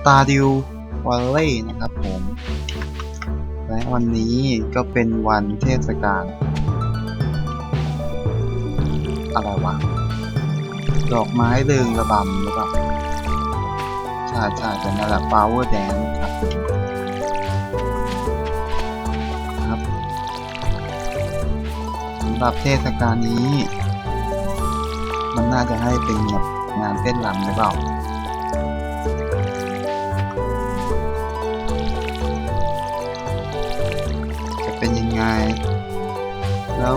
Stardew Valley นะครับผม และวันนี้ก็เป็นวันเทศกาลอะไรวะ ดอกไม้เริงระบำหรือเปล่าใช่ใช่แต่นั่นแหละ Flower Dance ครับครับสำหรับเทศกาลนี้ มันน่าจะให้เป็นแบบงานเต้นรำหรือเปล่า ไง แล้ว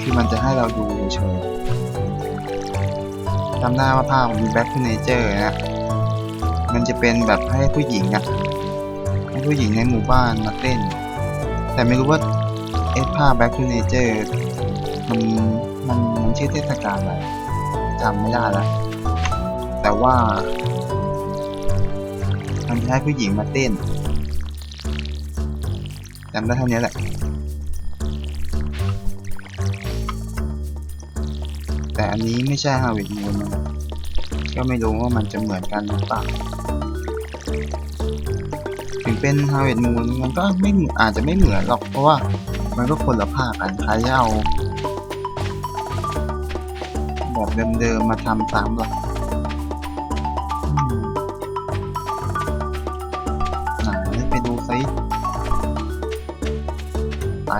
คือมันจะให้เราดูเฉยจำได้าว่าภาพมันมี Back to Nature นะมันจะเป็นแบบให้ผู้หญิงอะให้ผู้หญิงในหมู่บ้านมาเต้น แต่ไม่รู้ว่าเอสภาพ Back to Nature มันมันมันชื่อเทศกาลอะไรจำไม่ได้ล้วแต่ว่ามันจะให้ผู้หญิงมาเต้น จำได้เท่านี้แหละ แต่อันนี้ไม่ใช่ฮาวิดมูนนะก็ไม่รู้ว่ามันจะเหมือนกันหรือเปล่าถึงเป็นฮาวิดมูนมันก็ไม่อาจจะไม่เหมือนหรอกเพราะว่ามันก็คนละภาคกันใครจะเอาแบบเดิมๆมาทำซ้ำหรอก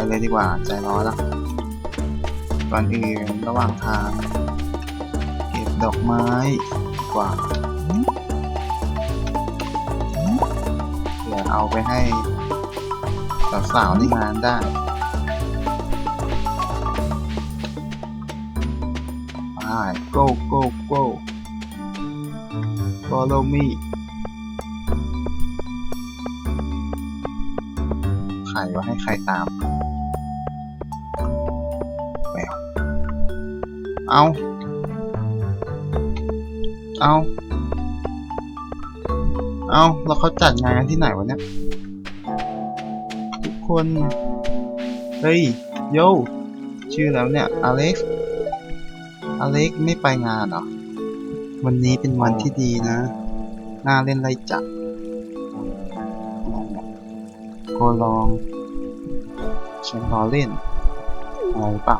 เลยดีกว่าใจร้อนละก่อนอื่นระหว่างทาง เก็บดอกไม้ดีกว่าเผื่อเอาไปให้สาวๆในงานได้ไป go go go follow me ใครว่าให้ใครตามแม เอาเอาเอาแล้วเขาจัดงานที่ไหนวะเนี่ย ทุกคน เฮ้ย โย ชื่อแล้วเนี่ย อเล็กซ์ อเล็กไม่ไปงานหรอ วันนี้เป็นวันที่ดีนะ น่าเล่นไรจับโกลองฉันรอเล่นอะไรเปล่า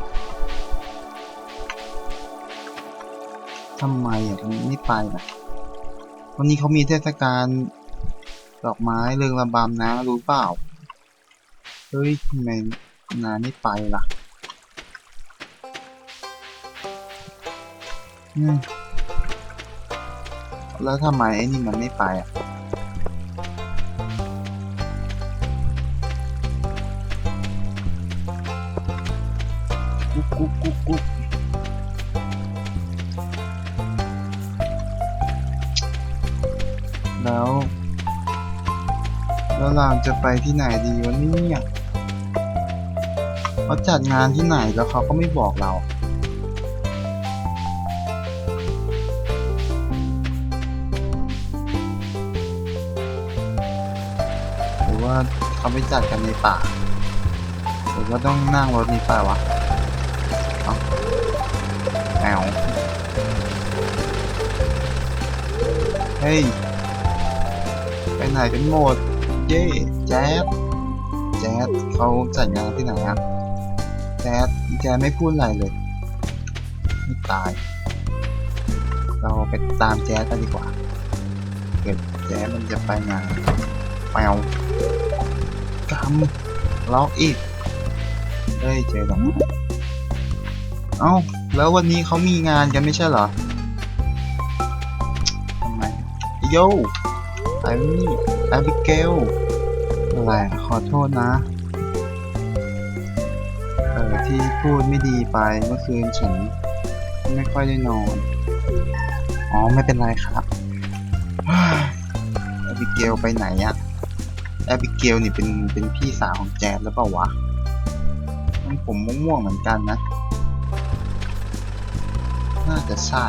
ทำไมอะถึงไม่ไปล่ะ วันนี้เขามีเทศกาลดอกไม้เรืองระบำนะ รู้เปล่า เฮ้ยทำไมนานไม่ไปล่ะอืมแล้วทำไมไอ้นี่มันไม่ไปอะกุ๊กกุ๊กกุ๊ก ราจะไปที่ไหนดีวะเนี่ยเขาจัดงานที่ไหนแล้วเขาก็ไม่บอกเรา หรือว่าเขาไปจัดกันในป่า หรือว่าต้องนั่งรถนี้ไปวะแอวเฮ้ย ไปไหนกันหมด เย้แจ๊ดแจ๊ดเขาจัดงานที่ไหนอะแจ๊ดแจ๊ดไม่พูดอะไรเลยไม่ตาย เราไปตามแจ๊ดกันดีกว่าเกิดแจ๊ดมันจะไปงานแปวกำล็อกอีกเฮ้ยเจอดอกไม้เอ้าแล้ววันนี้เขามีงานกันไม่ใช่เหรอทำไมโย่ไอ้นี่ แอบิเกลอะไรขอโทษนะ เออที่พูดไม่ดีไปเมื่อคืนฉันไม่ค่อยได้นอน อ๋อ ไม่เป็นไรครับแอบิเกลไปไหนอะแอบิเกลนี่เป็นเป็นพี่สาวของแจ๊ดหรือเปล่าวะมันผมม่วงๆเหมือนกันนะ น่าจะใช่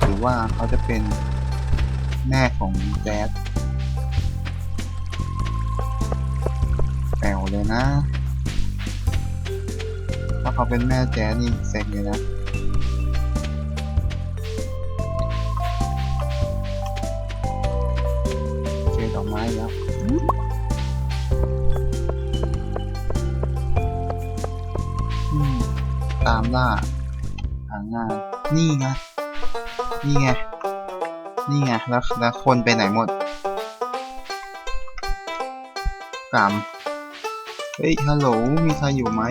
หรือว่าเขาจะเป็นแม่ของแจ๊ด ป๋วเลยนะ ถ้าเขาเป็นแม่แจ๊นี่เซ็งเลยนะเจอดอกไม้แล้วตามล่าหางานนี่ไง นี่ไง นี่ไง แล้วแล้วคนไปไหนหมดกรรม เฮ้ย ฮัลโหล มีใครอยู่ไหม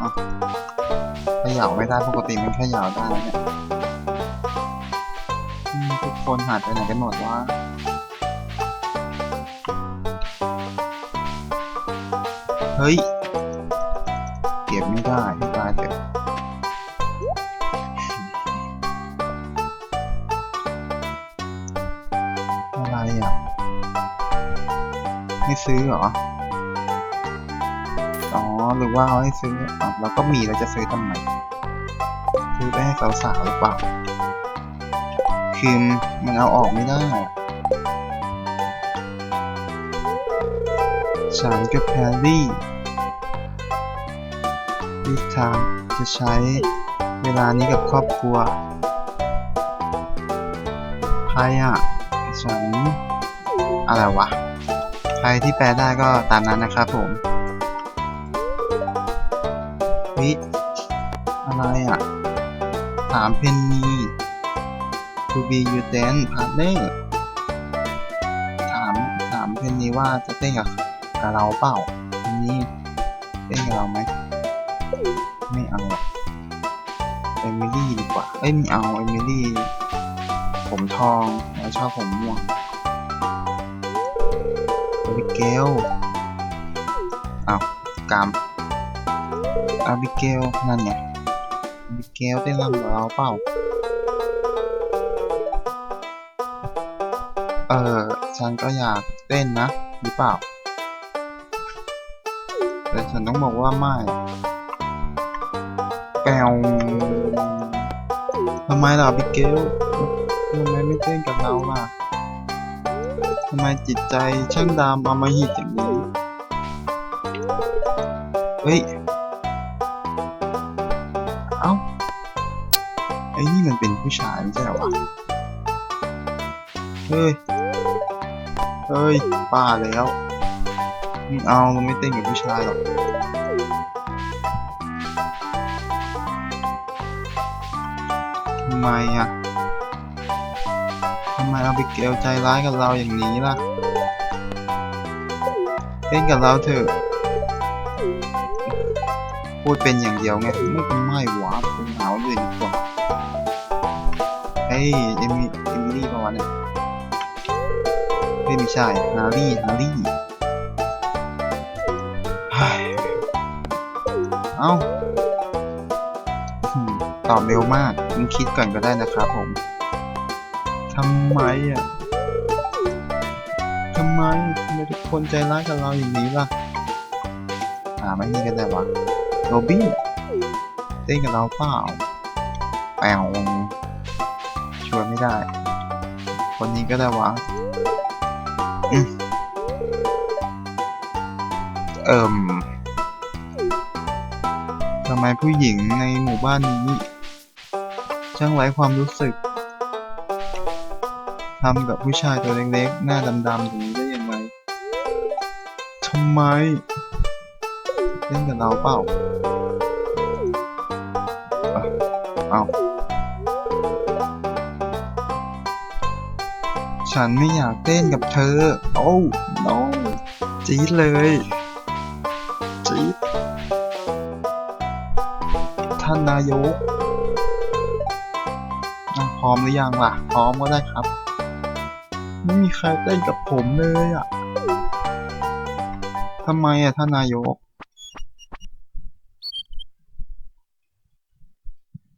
อะขย่าไม่ได้ ปกติมันขย่าได้นะเนี่ยทุกคนหายไปไหนกันหมดวะเฮ้ย เก็บไม่ได้ให้ตายเถอะอะไรอะให้ซื้อเหรอ อ๋อหรือว่าเขาให้ซื้ออะเราก็มีเราจะซื้อทำไมซื้อไปให้สาวๆหรือเปล่าคือมันเอาออกไม่ได้ฉันกับแพรรี่ดิทางจะใช้เวลานี้กับครอบครัวใครอะฉันอะไรวะใครที่แปลได้ก็ตามนั้นนะครับผม ฮ้ยอะไรอะถามเพนนี to be your dance partner ถามถามเพนนีว่าจะเต้นกับกับเราเปล่าเพนนีเต้นกับเราไหมไม่เอาเอมิลี่ดีกว่า เอ้ยไม่เอาเอมิลี่ผมทองเราชอบผมม่วงอาบิเกลอ้าวกาม อาบิเกล นั่นไงอาบิเกลเต้นรำกับเราเปล่า เออฉันก็อยากเต้นนะ หรือเปล่า แต่ฉันต้องบอกว่าไม่แปวทำไมล่ะบิเกลทำไมไม่เต้นกับเราล่ะทำไมจิตใจช่างดำเอมหิดอย่างนี้ เฮ้ย เอ้า ไอ้นี่มันเป็นผู้ชายไม่ใช่เหรอวะ เฮ้ย เฮ้ยป้าแล้วไม่เอาเราไม่เต้นกับผู้ชายหรอกทำไมอะทำไมเอาบิเกลใจร้ายกับเราอย่างนี้ล่ะ เล่นกับเราเถอะ พูดเป็นอย่างเดียวไงไม่เป็นไม่หวาเป็นหาวเลยดีกว่าเฮ้ยเอมิเอมิลี่ประวันเนี่ยเฮ้ยไม่ใช่ฮารี่ฮารี่เฮ้ยเอ้าตอบเร็วมากคุณคิดก่อนก็ได้นะครับผมทำไมอะทำไมทำไมทุกคนใจร้ายกับเราอย่างนี้ล่ะอ่าไม่นี่ก็ได้วะ โรบี้เต้นกับเราเปล่าแปวชวนไม่ได้ คนนี้ก็ได้วะเอิ่มทำไมผู้หญิงในหมู่บ้านนี้ช่างไร้ความรู้สึกทำกับผู้ชายตัวเล็กๆ หน้าดำๆอย่างนี้ได้ยังไงทำไม เล่นกับเราเปล่า เอาฉันไม่อยากเต้นกับเธอ โอ้ no จี๊ดเลย จี๊ดท่านนายกพร้อมหรือยังล่ะ พร้อมก็ได้ครับ ไม่มีใครเต้นกับผมเลยอะทำไมอะท่านนายก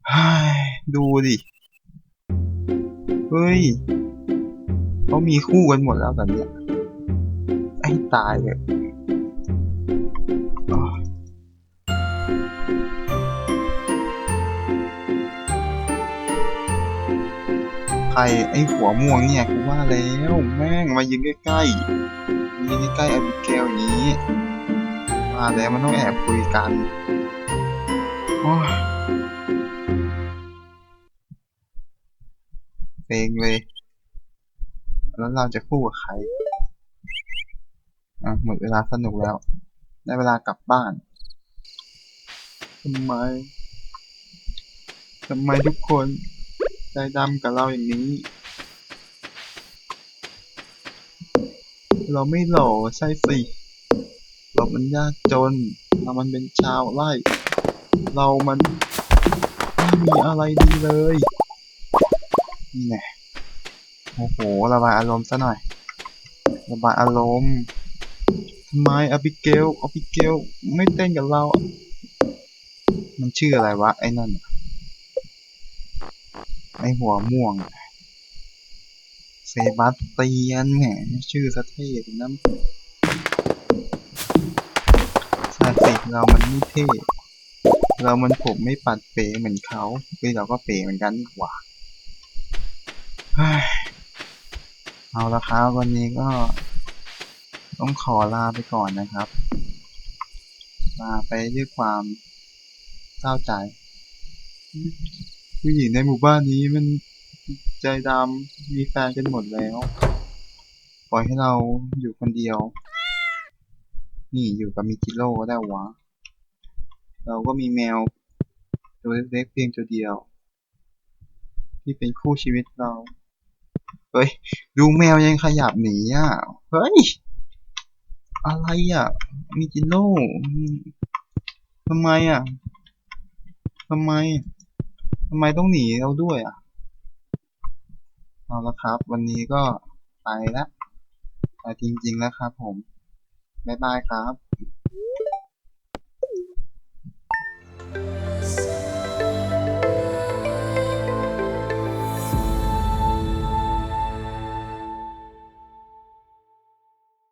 เฮ้ย ดูดิ เฮ้ยเขามีคู่กันหมดแล้วแบบเนี้ย ไอ้ตายเลยใครไอ้หัวม่วงเนี่ยกูว่าแล้วแม่งมายืนใกล้ๆมายืนใกล้ๆอบิเกลอย่างนี้มาแล้วมันต้องแอบคุยกันโอ้ เซ็งเลย แล้วเราจะคู่กับใครอะหมดเวลาสนุกแล้ว ได้เวลากลับบ้านทำไมทำไมทุกคนใจดำกับเราอย่างนี้ เราไม่หล่อใช่สิ เรามันยากจน เรามันเป็นชาวไร่ เรามันไม่มีอะไรดีเลย นี่แน่โอ้โหระบายอารมณ์ซะหน่อยระบายอารมณ์ทำไมอบิเกลอบิเกลไม่เต้นกับเรา มันชื่ออะไรวะไอ้นั่นไอ้หัวม่วงเซบาสเตียนแหมชื่อสะเท่ถึงนั้นใช่สิเรามันไม่เท่ เรามันผมไม่ปัดเป๋เหมือนเขาเฮ้ยเราก็เป๋เหมือนกันนี่หว่าเฮ้ย เอาละครับวันนี้ก็ต้องขอลาไปก่อนนะครับ ลาไปด้วยความเศร้าใจ ผู้หญิงในหมู่บ้านนี้มันใจดำมีแฟนกันหมดแล้ว ปล่อยให้เราอยู่คนเดียว นี่อยู่กับมิจิโร่ก็ได้วะ เราก็มีแมว ตัวเล็กๆเพียงตัวเดียว ที่เป็นคู่ชีวิตเรา เฮ้ย ดูแมวยังขยับหนีอะ เฮ้ย อะไรอะ มิจิโร่ทำไมอะทำไมทำไมต้องหนีเราด้วยอะ เอาละครับ วันนี้ก็ไปละไปจริงๆแล้วครับผม บ๊ายบายครับ